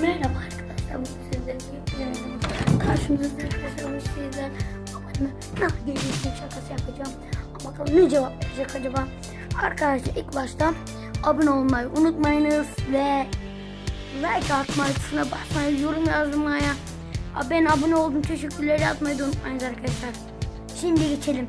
Merhaba arkadaşlar, bu sizlerle yepyeni karşımızda arkadaşlar bu sizler babaanne ne gelirsin şakası yapacağım. Bakalım ne cevap verecek acaba? Arkadaşlar ilk başta abone olmayı unutmayınız ve like atmayı tuşuna basmayı, yorum yazmaya, ben abone oldum teşekkürler yazmayı da unutmayınız arkadaşlar. Şimdi geçelim.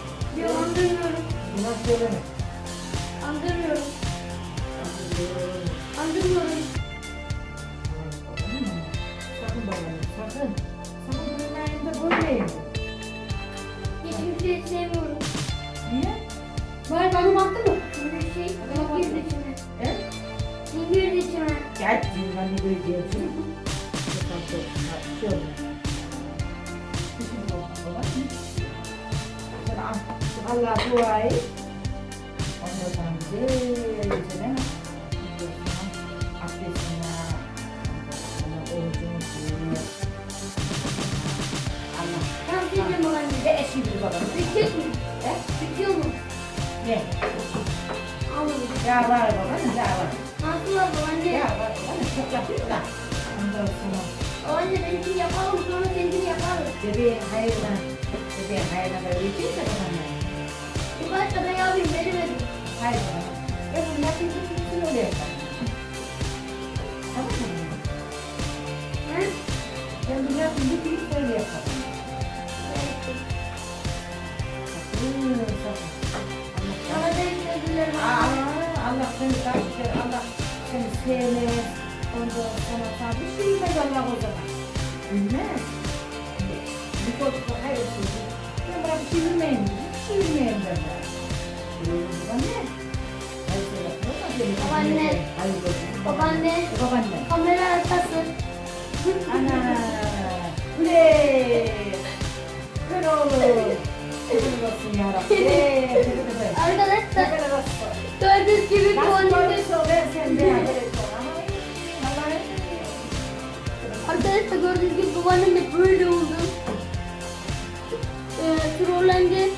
Yok andırmıyorum. Yalan söyleme. Andırmıyorum. Kandırıyorum. Andırmıyorum. Sakın babanım, sakın. Sakın bunun elinde görmeyeyim. Hiç kimseyi sevmiyorum. Niye? Bari bana baktı mı? Böyle şey, din girdi içime. He? Girdi içime. Gel cingan ne göreceğim şimdi. Lütfen Allah buai. Ono tangge jeneng aktifnya ono ujung Allah kan dia mengambil es itu bapak. Kecil. Eh kecil. Ya. Allah jawab ya, bapak jawab aku lah ya, bapak jawab bapak Oh, jadi hai, kalau jadi hai, kalau jadi ayo nah jadi ayo nah berbicara ke mana? Hayır baba. Ya bunu yapınca bütün öyle yapalım. Tamam mı? He? Ben bunu yapınca bütün öyle yapalım. Sakın, sakın. Allah seni taşır, Allah seni sevmez. Sonra sana bir şey bilmez Allah o zaman. Bilmez. Bir hayır sözü. Ben bana bir şey bilmeyeyim. Bir şey bilmeyeyim Babaanne. Babaanne. Babaanne. Kamera arkası. Ana. Ule. Kır oğlum. Kır olsun yarabbim. Arkadaşlar gördüğünüz gibi bana. Allah'ım. Arkadaşlar gördüğünüz gibi babaannem de böyle oldu. Ee, trollendi.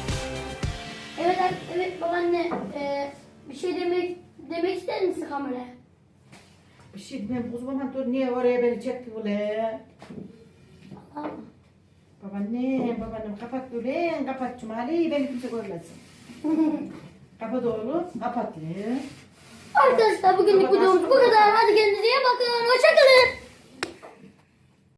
Evet evet babaanne ee, bir şey demek demek ister misin kameraya? Bir şey demem o zaman dur niye oraya beni çekti böyle? Tamam. Babaannem, babaannem kapat böyle, kapat Cumali, beni kimse görmesin. kapat oğlum, kapat. Arkadaşlar bugünlük videomuz bu kadar. Hadi kendinize iyi bakın. Hoşçakalın.